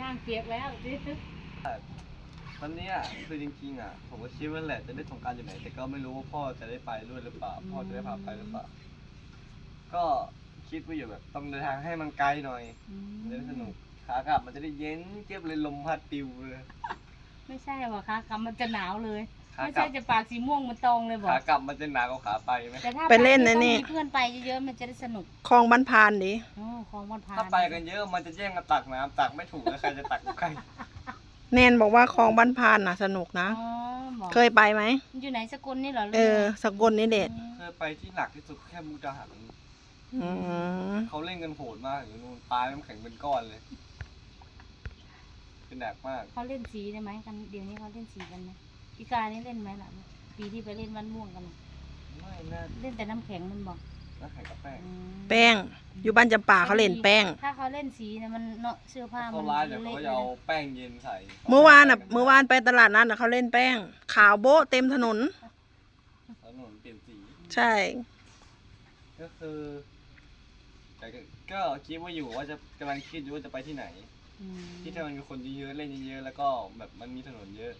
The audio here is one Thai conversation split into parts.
ย่างเปียกแล้วดิวันเนี้ยคือจริงๆอะผมก็คิดว่าแหละจะได้สงกรารอยู่ไหน แต่ก็ไม่รู้ว่าพ่อจะได้ไปด้วยหรือเปล่า พ่อจะได้พาไปหรือเปล่า ก็คิดว่าอยู่แบบต้องเดินทางให้มันไกลหน่อยมันจะได้สนุกขากลับมันจะได้เย็นเจี๊ยบเลยลมพัดปิวเลย ไม่ใช่หรอคะคำมันจะหนาวเลย ขาไม่กลัใช่บจะปากสีม่วงมันตรงเลยบอกขากลับมันจะหนากว่าขาไปไหมแต่ถ้าไปเล่นนะต้องนี่มีเพื่อนไปเยอะๆมันจะได้สนุกคลองบ้านพานดิโอ้ของวันพานถ้าไปกันเยอะมันจะแย่งกันตักน้ำตักไม่ถูกแล้วใครจะตักใครแนนบอกว่าคลองบ้านพานน่ะสนุกนะ อ๋อบอกเคยไปไหม มันอยู่ไหนสกลนี่เหรอเออสกลนี่เด็ดเคยไปที่หนักที่สุดแค่มุกดาหารอืมเขาเล่นกันโหดมากอยู่นู่นปลาน้ำแข็งเป็นก้อนเลยเป็นหนักมากเขาเล่นสีได้ไหมกันเดี๋ยวนี้เขาเล่นสีกันไหม อีกานี่เล่นไหมล่ะปีที่ไปเล่นวันม่วงกันน่ะไม่น่าเล่นแต่น้ำแข็งมันบอกน้ำแข็งกับแป้ง อืมแป้ง อยู่บ้านจำป่าเขาเล่นแป้ง ถ้าเขาเล่นสีเนี่ยมันเนาะเสื้อผ้ามัเขานร้ายเดี๋ยวเละเขาเลจะยเอานะแป้งเย็นใส่เมื่อวานอะ เมื่อวานไปตลาดนัดน่ะเขาเล่นแป้ง ขาวโบ๊ะเต็มถนน ถนนเปลี่ยนสี ใช่ ก็คือแต่ก็ก็คิดว่าอยู่ว่าจะกำลังคิดอยู่ว่าจะไปที่ไหน อืมที่ถ้ามันมีคนเยอะๆเล่นเยอะๆแล้วก็แบบมันมีถนนเยอะ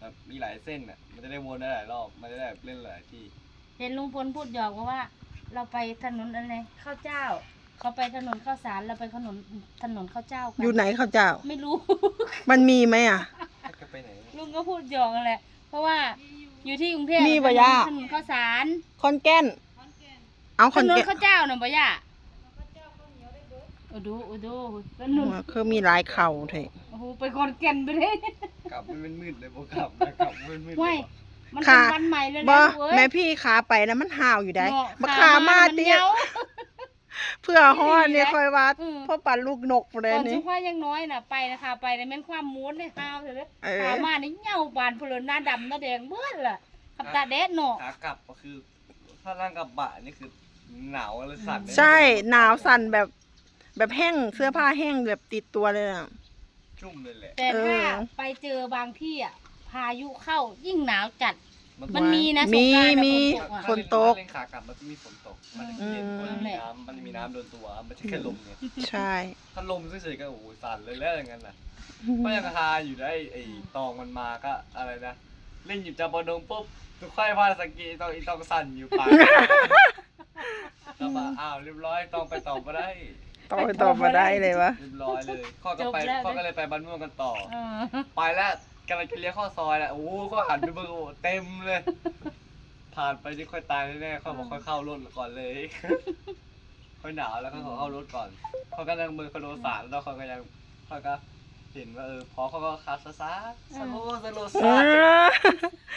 แบบมีหลายเส้นอะ มันจะได้วนได้หลายรอบ มันจะได้แบบเล่นหลายที่ เห็นลุงพลพูดหยอกว่า เราไปถนนอะไรข้าวเจ้า เขาไปถนนข้าวสารเราไปถนนถนนข้าวเจ้ากัอยู่ไหนเขาเจ้า ไม่รู้ มันมีไหมอะให้กันไปไหน ลุงก็พูดหยอกนั่นแหละ เพราะว่าอยู่ที่กรุงเทพมีปะย่า ถนนข้าวสาร คอนแก่น เอาคถอนนนแก่นข้าวเจ้าน่ะปะย่า โอ้ดูโอ้ดูถนนคือมีหลายเข่าเถอะโอ้โหไปคอนแก่นไปเลยกลับมันมืดๆเลยพอกลับนะกลับมันมืดๆเลไม่ยมันเป็นวันใหม่เลยบ่นะเว้ยแม่พี่ขาไปนะมันห่าวอยู่ได้เนาะบักขามามันเตี้เหยนียวเพื่อฮอดเนี่ยคอยว่าอืม พ่อปันลูกนกเลตยอนนี่ ชุกว่ายังน้อยน่ะไปนะคะไปแต่แม่นความมูนเนี่ยห้าวเถอะเลยเออ ขามานี่เหงาบานเพลินหน้าดำหน้าแดงเบิ้ลล่ะขับตาแดดเนาะขากลับก็คือ ถ้าร่างกระบะนี่คือหนาวเลยสั่นเลยใช่หนาวสั่นแบบ แบบแห้งเสื้อผ้าแห้งแบบติดตัวเลยอะ ชุ่มเลยแหละ แต่เออถ้าไปเจอบางที่อะ พายุเข้ายิ่งหนาวจัด มันมันมีนะมีสงกรานต์มีอะ ฝนตก เล่นขากลับมันจะมีฝนตก มันจะเย็นอืม มันจะมีน้ำมันจะมีน้ำโดนตัว มันจะแค่ลมไงใช่ ถ้าลมเฉยๆก็โอ้โหสั่นเลยแล้วอย่างนั้นน่ะก็ยังคาอยู่ได้ไอ้ตองมันมาก็อะไรนะ เล่นหยิบจับบอลดงปุ๊บทุกค่อยพาสกีตองอีตองสั่นอยู่ปากก็มาอ้าวเรียบร้อยตองไปต่อมาได้ ต่อไปต่อมาได้เลยวะเรียบร้อยเลยข้อก็ไปข้อก็เลยไปบ้านม่วงกันต่อ เออไปแล้วกำลังจะเลี้ยวเข้าซอยแหละโอ้โหก็หันไปเบิ่งโอ้โหเต็มเลย ผ่านไปนี่ค่อยตายแน่ๆค่อยบอกค่อยเข้ารถก่อนเลย ค่อยหนาวแล้วก็ขอเข้ารถก่อนเขาก็นั่งมือคอนโดสารแล้วเขาก็ยังเขาก็เห็นว่าเออพอเขาก็คาซาซาสโลว์สโลว์เอซาอ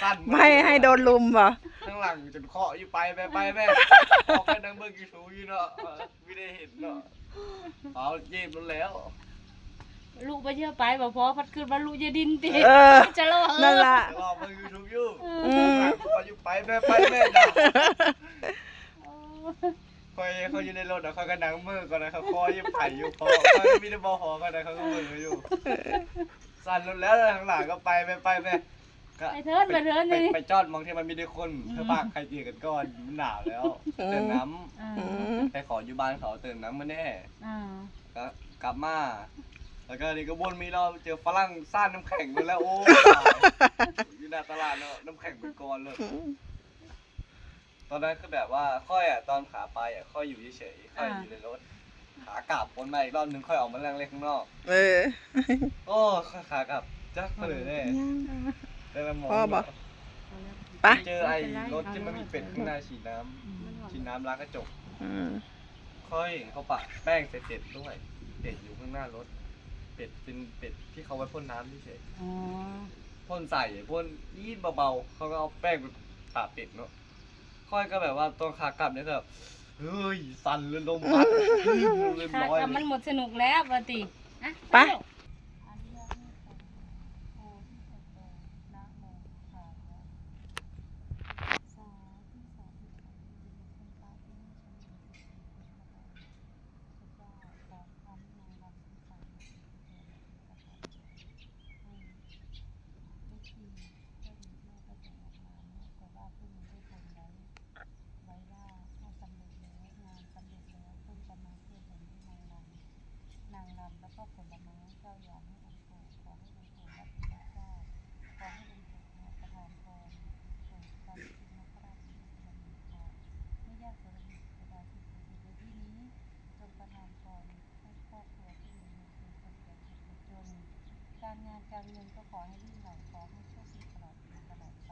สั้นากไม่ให้โดนลุมเหรอข้างหลังจนเคาะอยู่ไปไปไปแม่พอแค่นั่งเบิ่งยูทูบอยู่เนาะเออไม่ได้เห็นเนาะ เอาเย็บรถแล้ว ลูกไปเชื่อไปบอกพอพัดขึ้นว่าลูกจะดินติเออ จะรอเอนั่นอล่ะ จะรอเบิ่งยูทูบอยู่อืมพออยู่ไปแม่ไปแม่เนาะคอยเขาอยู่ในรถนะเขาก็นั่งมือก่อนนะเขาคอยยังไผ่อยู่พอเขาก็มีแต่บอหอกันนะเขาก็มืออยู่ สั่นรถแล้วทางหลังก็ไปไปไปไป ก็ไปเทิร์นไปเทิร์นไปเลยไปจอดมองที่มันมีแต่คนเพื่อปากใครเตียกันก่อนมันหนาวแล้วเติมน้อ่าอืมำไปขออยู่บ้านเขาเติมน้ำมาแน่อ่าก็กลับมาแล้วก็นี่ก็วนมีเราเจอฝรั่งซ่านน้ำแข็งเลยแล้วโอ้อยู่หน้าตลาดเนาะน้ำแข็งเป็นก้อนเลย ตอนนั้นคือแบบว่าค่อยอะตอนขาไปอะค่อยอยู่เฉยๆค่อยอยู่ในรถขากลับวนมาอีกรอบนึงค่อยออกมานั่งเล่นข้างนอก เออโอ้ค่อยขากลับจักมาเลยแน่ แต่ละหมองพ่อบอก ไปเจอไอ้รถที่มันมีเป็ดข้างหน้าฉีดน้ำฉีดน้ำล้างกระจก อืมค่อยเขาปะแป้งใส่เป็ดด้วย เป็ดอยู่ข้างหน้ารถ เป็ดเป็นเป็ดที่เขาไว้พ่นน้ำเฉยอ๋อๆพ่นใส่พ่นยีดเบาๆเขาก็เอาแป้งไปปะเป็ดเนาะค่อยก็แบบว่าตอนขากลับเนี่ยก็แบบเฮ้ยสั่นเลยลมพัดเรียบค่ะร้อยกับเลมันยหมดสนุกแล้วปกติอะไป เร็วนางรำแล้วก็ ก็ผลไม้เก้าอย่างให้องค์ปู่ขอให้องค์ปู่รับผิดชอบขอให้องค์ปู่มาประทานพรโปรดการที่นคราชที่สุวรรณภูมิไม่ยากสรณีเวลาที่สุดในที่นี้จงประทานพรให้ค รอบครัวที่มีเงินเป็นคนแก่คนจนการงานการเงินก็ขอให้ลื่นไหลขอให้โชคดีตลอดปีตลอดไป